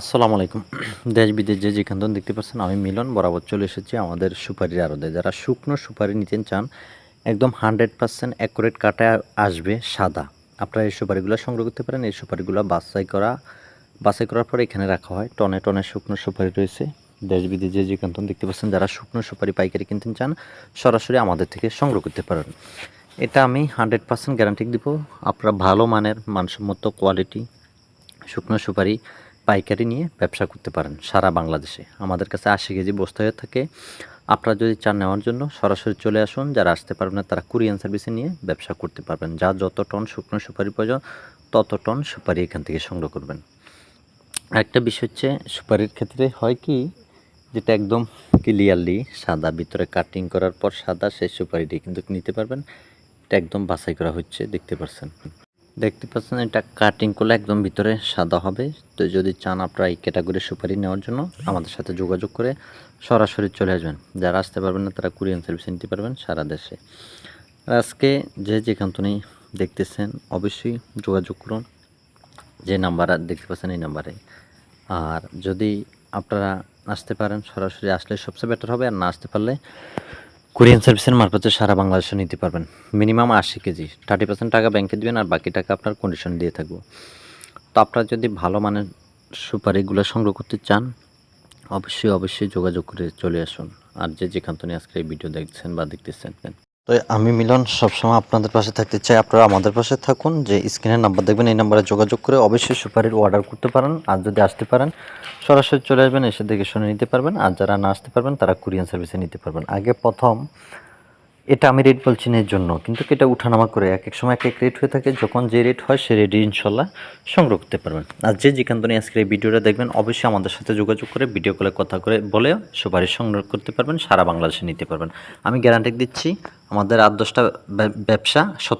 আসসালামু আলাইকুম। দেশ বিদেশ যে যেখান দেখতে পাচ্ছেন, আমি মিলন বরাবর চলে এসেছি আমাদের সুপারির আড়তে। যারা শুকনো সুপারি নিতে চান, একদম হান্ড্রেড পার্সেন্ট অ্যাকুরেট কাটা আসবে সাদা। আপনারা এই সুপারিগুলো সংগ্রহ করতে পারেন। এই সুপারিগুলো বাছাই করা, বাছাই করার পরে এখানে রাখা হয়। টনে টনে শুকনো সুপারি রয়েছে। দেশ বিদেশ যে যেখান দেখতে পাচ্ছেন, যারা শুকনো সুপারি পাইকারি কিনতে চান, সরাসরি আমাদের থেকে সংগ্রহ করতে পারেন। এটা আমি হান্ড্রেড পার্সেন্ট গ্যারান্টি দিব। আপনারা ভালো মানের, মানসম্মত কোয়ালিটি শুকনো সুপারি পাইকারি নিয়ে ব্যবসা করতে পারেন সারা বাংলাদেশে। আমাদের কাছে আশি কেজি বস্তা হয়ে থাকে। আপনারা যদি চান নেওয়ার জন্য সরাসরি চলে আসুন। যারা আসতে পারবেন না, তারা কুরিয়ান সার্ভিসে নিয়ে ব্যবসা করতে পারবেন। যা যত টন শুকনো সুপারি প্রয়োজন, তত টন সুপারি এখান থেকে সংগ্রহ করবেন। আরেকটা বিষয় হচ্ছে, সুপারির ক্ষেত্রে হয় কি, যেটা একদম ক্লিয়ারলি সাদা, ভিতরে কাটিং করার পর সাদা, সেই সুপারিটি কিন্তু নিতে পারবেন। এটা একদম বাছাই করা হচ্ছে, দেখতে পাচ্ছেন দেখতে পাচ্ছেন, এটা কাটিং করলে একদম ভিতরে সাদা হবে। তো যদি চান আপনারা এই ক্যাটাগরির সুপারি নেওয়ার জন্য, আমাদের সাথে যোগাযোগ করে সরাসরি চলে আসবেন। যারা আসতে পারবেন না, তারা কুরিয়ান সার্ভিস নিতে পারবেন সারা দেশে। আজকে যে যেখান থেকে দেখতেছেন, অবশ্যই যোগাযোগ করুন। যে নাম্বার, দেখতে পাচ্ছেন এই নাম্বারে। আর যদি আপনারা আসতে পারেন, সরাসরি আসলে সবচেয়ে বেটার হবে, আর না আসতে পারলে কোরিয়ান সার্ভিসের মারফতে সারা বাংলাদেশে নিতে পারবেন। মিনিমাম আশি কেজি। থার্টি পার্সেন্ট টাকা ব্যাংকে দেবেন আর বাকি টাকা আপনার কন্ডিশন দিয়ে থাকব। তো আপনারা যদি ভালো মানের সুপারিগুলো সংগ্রহ করতে চান, অবশ্যই অবশ্যই যোগাযোগ করে চলে আসুন। আর যে যেখান থেকে আজকে এই ভিডিও দেখছেন বা দেখতেছেন তো আমি মিলন সবসময় আপনাদের পাশে থাকতে চাই। আপনারা আমাদের পাশে থাকুন, যে স্ক্রিনের নাম্বার দেখবেন, এই নাম্বারে যোগাযোগ করে অবশ্যই সুপারির অর্ডার করতে পারেন। আর যদি আসতে পারেন, সরাসরি চলে আসবেন, এসে দেখে শুনে নিতে পারবেন। আর যারা না আসতে পারবেন, তারা কুরিয়ান সার্ভিসে নিতে পারবেন। আগে প্রথম এটা আমি রেট বলছি এর জন্য, কিন্তু এটা উঠানামা করে এক এক সময় এক এক রেট হয়ে থাকে, যখন যে রেট হয় সে রেট ইনশাল্লাহ সংগ্রহ করতে পারবেন। আর যে যেখান থেকে আজকের এই ভিডিওটা দেখবেন, অবশ্যই আমাদের সাথে যোগাযোগ করে ভিডিও কলে কথা করে বলে সুপারিশ সংগ্রহ করতে পারবেন, সারা বাংলাদেশে নিতে পারবেন। আমি গ্যারান্টি দিচ্ছি, আমাদের আট দশটা ব্যবসা শত